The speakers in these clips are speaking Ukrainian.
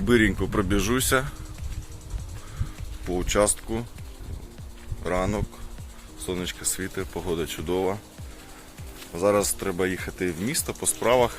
Биренько пробіжуся по участку. Ранок, сонечко світить, погода чудова. Зараз треба їхати в місто по справах.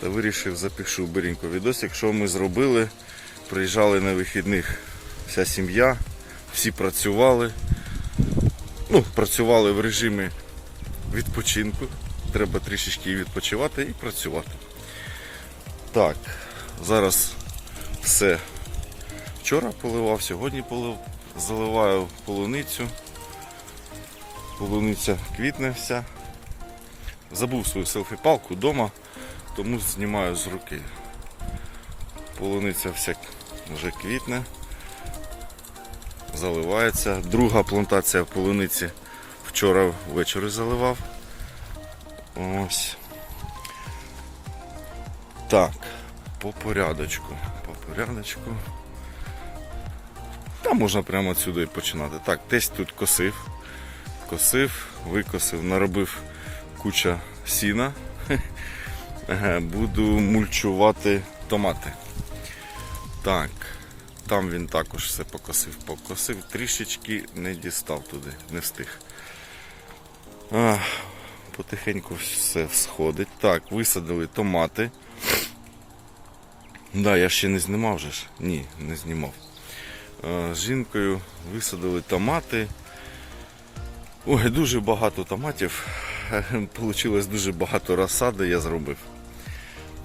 Та вирішив запишу Биренько відосик, що ми зробили. Приїжджали на вихідних вся сім'я, всі працювали. Ну, працювали в режимі відпочинку. Треба трішечки відпочивати і працювати. Так, зараз все. Вчора поливав, сьогодні полив, заливаю полуницю. Полуниця квітне вся. Забув свою селфі-палку вдома, тому знімаю з руки. Полуниця вся вже квітне, заливається. Друга плантація полуниці вчора ввечері заливав. Ось. Так, по порядочку. По порядочку. Там можна прямо отсюди починати. Так, десь тут косив. Косив, викосив, наробив куча сіна. Буду мульчувати томати. Так, там він також все покосив, покосив, трішечки не дістав туди, не встиг. Потихеньку все всходить. Так, висадили томати. Да, я ще не знімав же ж. Ні, не знімав. Е, З жінкою висадили томати. Ой, дуже багато томатів. Получилось дуже багато розсади я зробив.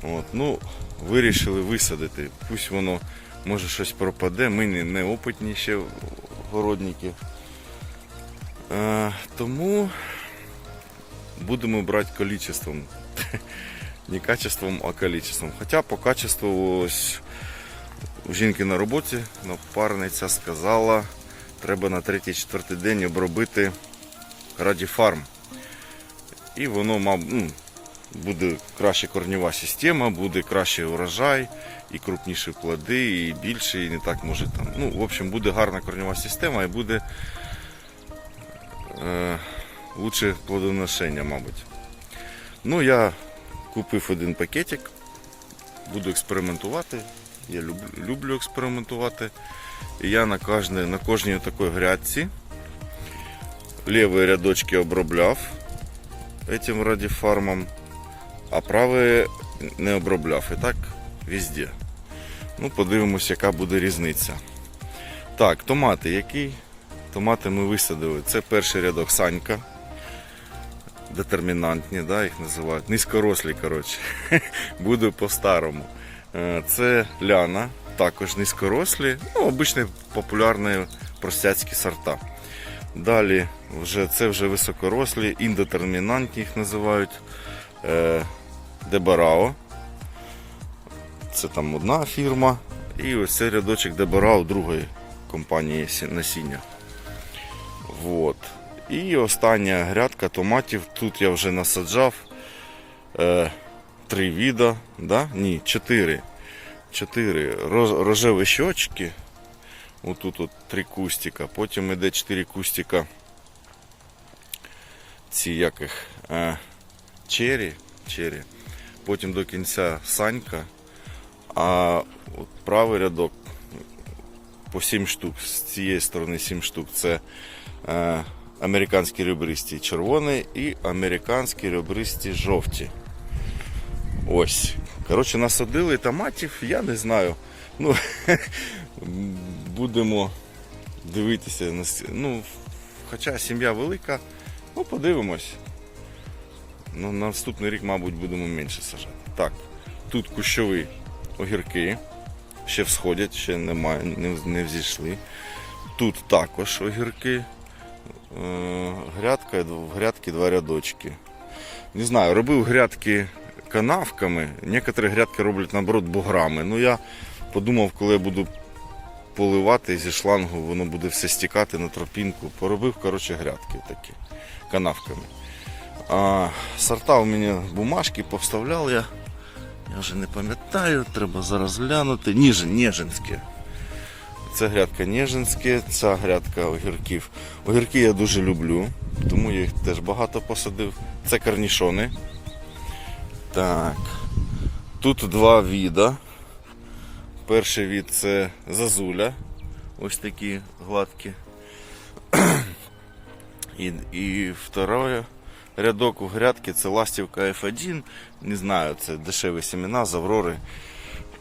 От, ну, вирішили висадити. Пусть воно може щось пропаде. Ми не, не опитні ще городники. Е, тому будемо брати количеством. Не качеством, а количеством. Хоча по качеству ось у жінки на роботі напарниця сказала, треба на третій-четвертий день обробити радіфарм. І воно мав, ну, буде краща корнєва система, буде кращий урожай, і крупніші плоди, і більше, і не так може там. Ну, в общем, буде гарна корнєва система і буде е, лучше плодоношення, мабуть. Ну, я купив один пакетик, буду експериментувати. Я люблю, люблю експериментувати. І я на кожній, на кожній такій грядці ліві рядочки обробляв этим радіфармом, а праві не обробляв. І так везде. Ну, подивимось, яка буде різниця. Так, томати які? Томати ми висадили. Це перший рядок санька. Детермінантні, да, їх називають. Низькорослі, коротше. Буду по-старому. Е, Це ляна, також низькорослі, ну, обичні популярні простяцькі сорта. Далі вже, це вже високорослі, індетермінантні їх називають. Е, Дебарао. Це там одна фірма. І ось цей рядочок Дебарао другої компанії насіння. Вот. І остання грядка томатів. Тут я вже насаджав е, три віда, да? ні, чотири. Чотири рожеві щочки. Отут от три кустика. Потім іде чотири кустика. Ці яких е, чері, чері. Потім до кінця санька. А от правий рядок по 7 штук. З цієї сторони 7 штук. Це е, американські ребристі червоні і американські ребристі жовті. Ось. Коротше, насадили томатів, я не знаю. Ну, будемо дивитися. на Ну, хоча сім'я велика, ну подивимось. Ну, на наступний рік, мабуть, будемо менше сажати. Так, тут кущові огірки. Ще всходять, ще немає, не, не взійшли. Тут також огірки. Е, Грядка, в грядки два рядочки. Не знаю, робив грядки канавками, некоторі грядки роблять наоборот буграми. Ну я подумав, коли я буду поливати зі шлангу, воно буде все стікати на тропінку. Поробив, коротше, грядки такі канавками. А, сорта у мене бумажки повставляв я. Я вже не пам'ятаю, треба зараз глянути. Ніжин, Ніжинське. Це грядка Ніжинське, ця грядка огірків. Огірки я дуже люблю, тому я їх теж багато посадив. Це карнішони. Так. Тут два віда. Перший від це зазуля. Ось такі гладкі. І, і второе рядок у грядки це ластівка F1. Не знаю, це дешеві семена з Аврори.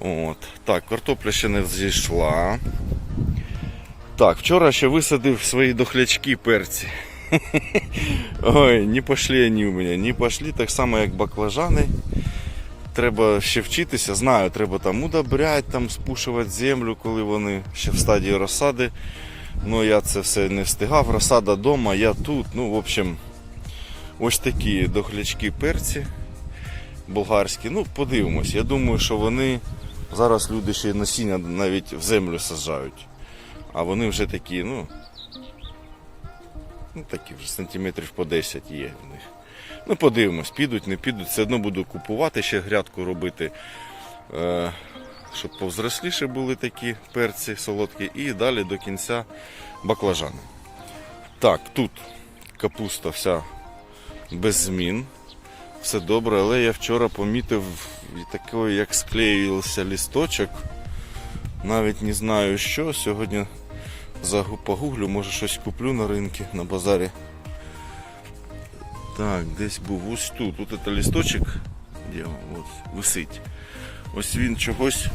От. Так, картопля ще не зійшла. Так, вчора ще висадив свої дохлячки перці. Ой, не пошли вони у мене, не пошли, так само як баклажани. Треба ще вчитися, знаю, треба там удобряти, там спушувати землю, коли вони ще в стадії розсади. Ну я це все не встигав. Розсада вдома, я тут. Ну, в общем, ось такі дохлячки перці болгарські. Ну, подивимось. Я думаю, що вони зараз люди ще насіння навіть в землю саджають. А вони вже такі, ну. Ну, такі вже сантиметрів по 10 є в них. Ну, подивимось, підуть, не підуть. Все одно буду купувати ще грядку робити. Е, щоб повзросліше були такі перці солодкі, і далі до кінця баклажани. Так, тут капуста вся без змін. Все добре, але я вчора помітив такий, як склеївся лісточок. Навіть не знаю що. Сьогодні погуглю, може щось куплю на ринку, на базарі. Так, десь був ось тут. Тут це лісточок, де він? От, висить. Ось він чогось.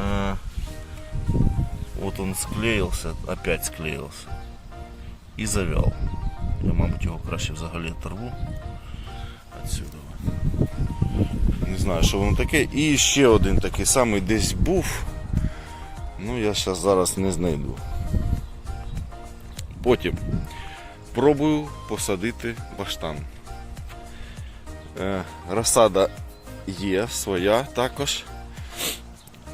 А, вот он склеился, опять склеился. І завял. Я, мабуть, його краще взагалі оторву. Отсюда. Не знаю, що воно таке. І ще один такий самий десь був. Ну, я зараз зараз не знайду. Потім пробую посадити баштан. Е, розсада є своя також.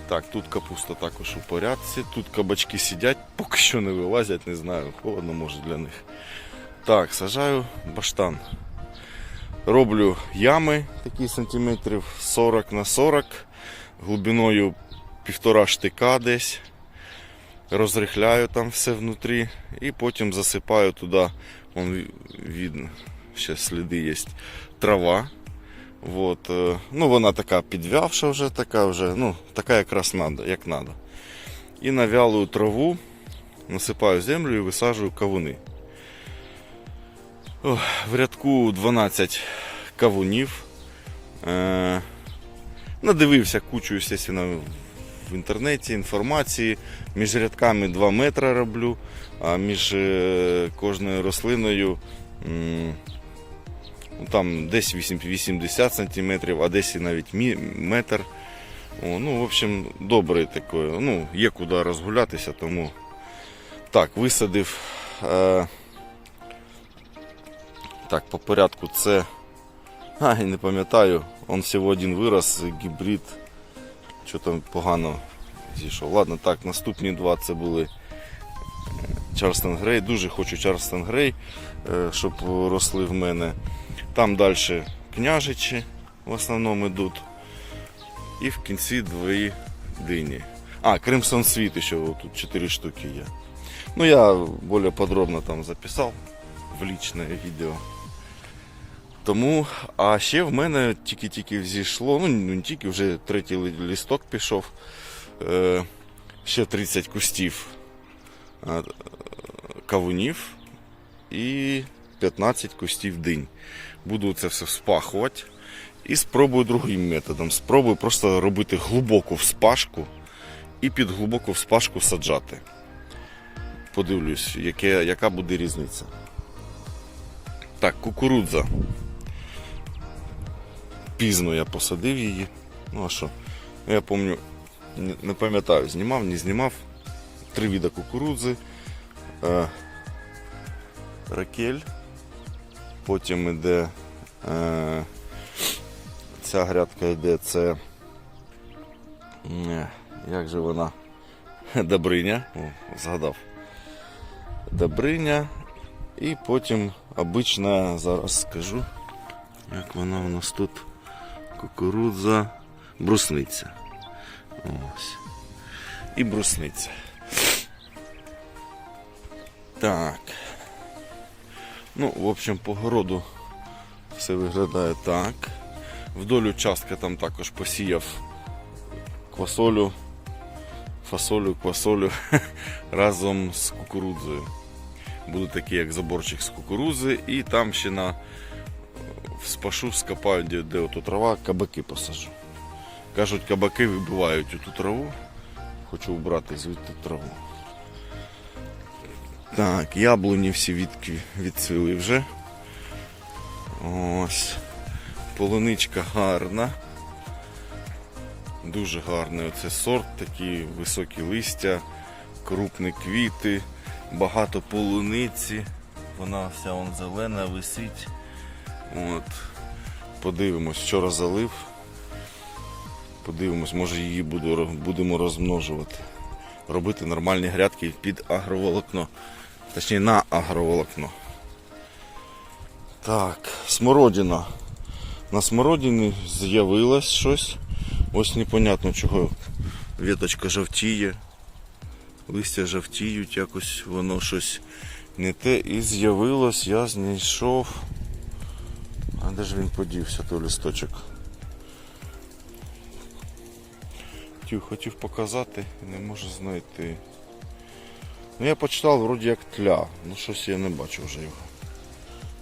Так, тут капуста також у порядці. Тут кабачки сидять, поки що не вилазять, не знаю, холодно може для них. Так, сажаю баштан. Роблю ями такі сантиметрів 40 на 40, глибиною півтора штика десь. Розрихляю там все внутрі і потім засипаю туди, вон видно, ще сліди є, трава. Вот, е, ну, вона така підвявша вже, така вже, ну, така якраз надо, як надо. І на вялу траву насипаю землю і висаджую кавуни. В рядку 12 кавунів. Е, надивився кучу, в інтернеті інформації. Між рядками 2 метри роблю, а між е, кожною рослиною. Ну, там десь 80 сантиметрів, а десь і навіть метр. О, ну, в общем, добре таке. Ну, є куди розгулятися, тому так, висадив. Е... Так, по порядку це. А, я не пам'ятаю, он всього один вирос, гібрид. Що там погано зійшов. Ладно, так, наступні два це були Чарстон Грей. Дуже хочу Чарстон Грей, е, щоб росли в мене. Там далі княжичі в основному йдуть. І в кінці дві дині. А, Кримсон Світ ще тут 4 штуки є. Ну я більш подробно там записав в лічне відео. Тому, а ще в мене тільки-тільки взійшло, ну не тільки вже третій лісток пішов. Е, ще 30 кустів е, кавунів і 15 кустів динь. Буду це все вспахувати. І спробую другим методом. Спробую просто робити глибоку вспашку і під глибоку вспашку саджати. Подивлюсь, яке, яка буде різниця. Так, кукурудза. Пізно я посадив її. Ну а що? Я пам'ятаю, не- не пам'ятаю, знімав, не знімав. Три вида кукурудзи. Е, ракель. Потім йде е, ця грядка йде це. е, Як же вона? Добриня. О, згадав. Добриня. І потім обична, зараз скажу, як вона у нас тут кукурудза, брусниця. Ось. І брусниця. Так. Ну, в общем, по городу все виглядає так. Вдоль участка там також посіяв квасолю фасолю, квасолю разом з кукурудзою. Буде такий як заборчик з кукурудзи, і там ще на спашу скопаю, де, де ото трава, кабаки посажу. Кажуть, кабаки вибивають оту траву. Хочу вбрати звідти траву. Так, яблуні всі відкві, відцвіли вже. Ось. Полуничка гарна. Дуже гарний оце сорт, такі високі листя, крупні квіти, багато полуниці. Вона вся вон зелена, висить. От. Подивимось, вчора залив. Подивимось, може її буду, будемо розмножувати. Робити нормальні грядки під агроволокно. Точніше на агроволокно. Так, смородина. На смородині з'явилось щось. Ось непонятно чого віточка жовтіє. Листя жовтіють, якось воно щось не те. І з'явилось, я знайшов. А де ж він подівся, той листочок? Хотів, хотів показати, не можу знайти. Ну я почитав вроді як тля, ну щось я не бачу вже його.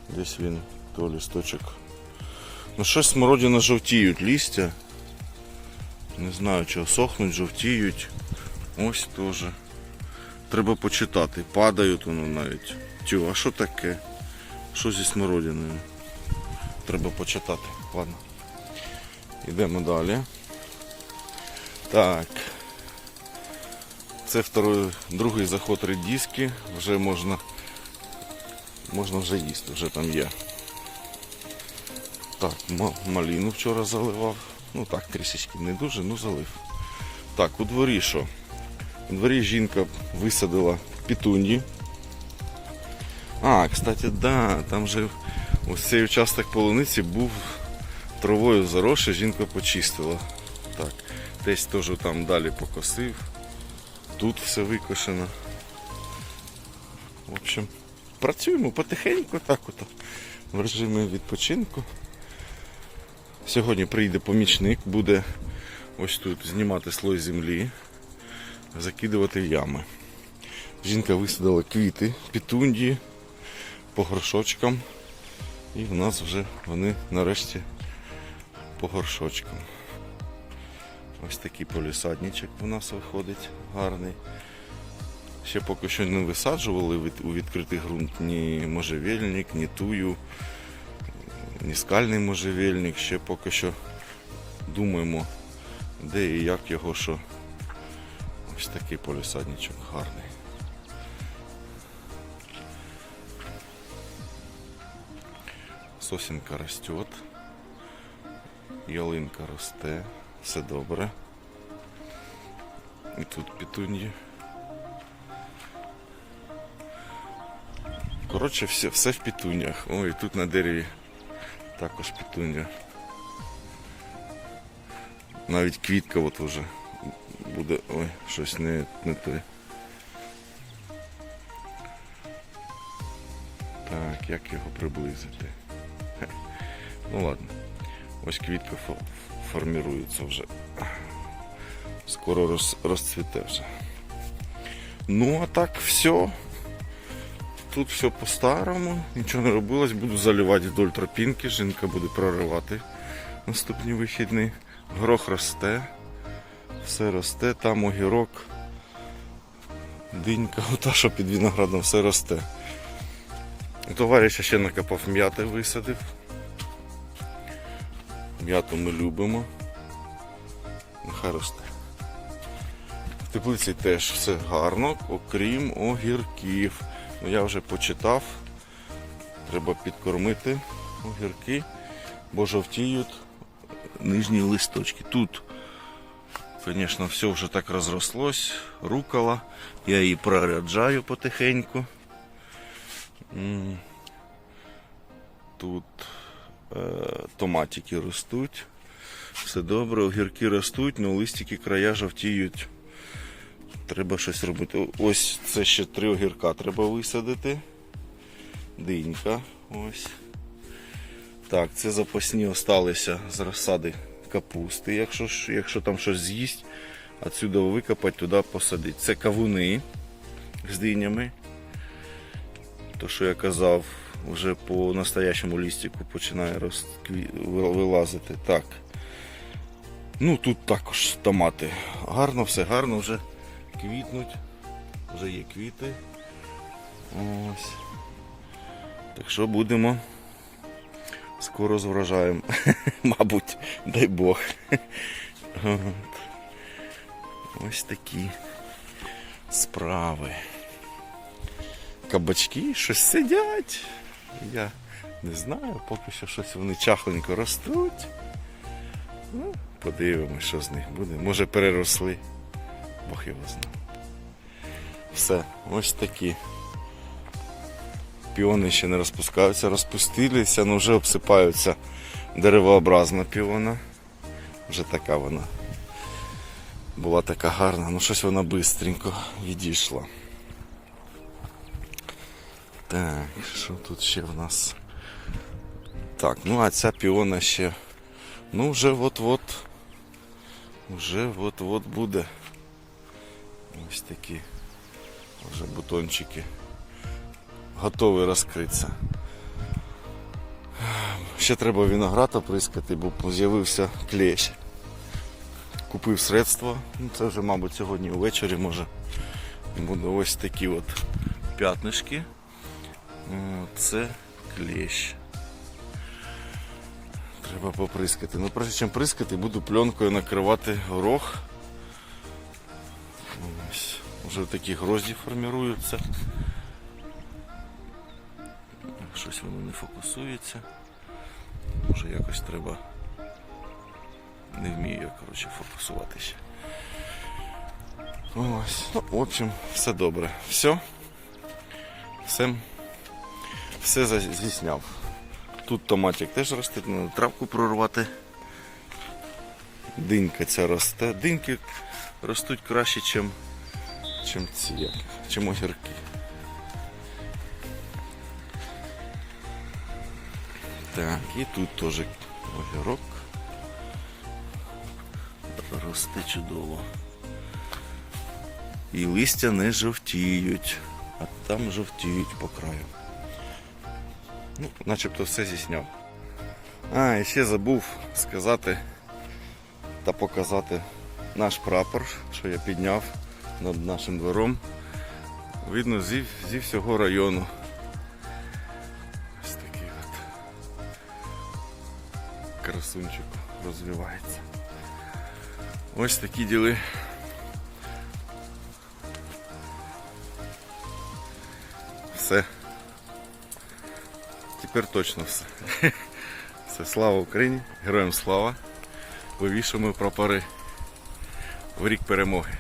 Десь він, той листочок. Ну щось смородина жовтіють листя. Не знаю чого сохнуть, жовтіють. Ось теж. Треба почитати. Падають воно навіть. Тю, а що таке? Що зі смородиною? Треба почитати. Ладно. Йдемо далі. Так. Це второй, другий заход редиски. Вже можна. Можна вже їсти, вже там є. Так, маліну вчора заливав. Ну так, трішечки не дуже, ну залив. Так, у дворі що? У дворі жінка висадила петуньї. А, кстати, да, там же ось цей участок полуниці був травою заросший, жінка почистила. Так, десь теж там далі покосив. Тут все викошено. В общем, працюємо потихеньку, так от в режимі відпочинку. Сьогодні прийде помічник, буде ось тут знімати слой землі, закидувати ями. Жінка висадила квіти, петуньї по горшочкам. І в нас вже вони нарешті по горшочкам. Ось такий полісадничок у нас виходить гарний. Ще поки що не висаджували у відкритий ґрунт ні можжевельник, ні тую, ні скальний можжевельник. Ще поки що думаємо, де і як його що. Ось такий полісадничок гарний. Сосінка росте, ялинка росте, все добре. І тут петуньї. Коротше, все, все в петунях. Ой, тут на дереві також петуня. Навіть квітка от уже буде. Ой, щось не, не те. Так, як його приблизити? Ну ладно. Ось квітка формірується вже. Скоро роз, розцвіте вже. Ну а так все. Тут все по-старому, нічого не робилось, буду заливати вдоль тропінки, жінка буде проривати наступні вихідні. Горох росте, все росте, там огірок, динька, ота, що під виноградом, все росте. У товариша ще накопав м'яти, висадив. М'яту ми любимо. Нехай росте. В теплиці теж все гарно, окрім огірків. Ну, я вже почитав. Треба підкормити огірки, бо жовтіють нижні листочки. Тут, звісно, все вже так розрослось, рукола. Я її проряджаю потихеньку. Тут томатики ростуть. Все добре, огірки ростуть, але листики края жовтіють. Треба щось робити. Ось це ще три огірка треба висадити. Динька. Ось. Так, це запасні осталися з розсади капусти. Якщо, якщо там щось з'їсть, Отсюди викопати, туди посадити. Це кавуни з динями. То, що я казав, вже по настоящому лістику починає розкві- вилазити. Так. Ну тут також томати. Гарно, все гарно вже квітнуть. Вже є квіти. Ось. Так що будемо скоро з. Мабуть, дай Бог. Ось такі справи. Кабачки щось сидять. Я не знаю, поки що щось вони чахленько ростуть. Ну, подивимось, що з них буде. Може переросли. Бог його знає. Все, ось такі. Піони ще не розпускаються, розпустилися, але вже обсипаються деревообразна піона. Вже така вона. Була така гарна, ну щось вона бистренько відійшла. Так, що тут ще в нас? Так, ну а ця піона ще. Ну вже от-от. Вже от-от буде. Ось такі вже бутончики. Готові розкритися. Ще треба виноград оприскати, бо з'явився клещ. Купив средства. Ну, це вже, мабуть, сьогодні ввечері може. Буде ось такі от п'ятнишки. Це клещ. Треба поприскати. Ну, перш чим прискати, буду пленкою накривати горох. Вже такі грозді форміруються. Щось воно не фокусується. Може якось треба. Не вмію я, коротше, фокусувати ще. Ось. Ну, в общем, все добре. Все. Все, все зісняв. Тут томатик теж росте, треба травку прорвати. Динька ця росте. Диньки ростуть краще, чим, чим ці, чим огірки. Так, і тут теж огірок. Росте чудово. І листя не жовтіють, а там жовтіють по краю. Ну, начебто все зісняв. А, і ще забув сказати та показати наш прапор, що я підняв над нашим двором. Видно зі, зі всього району. Ось такий от красунчик розвивається. Ось такі діли. Все. Тепер точно все. Все, слава Україні, героям слава. Вивішуємо прапори в рік перемоги.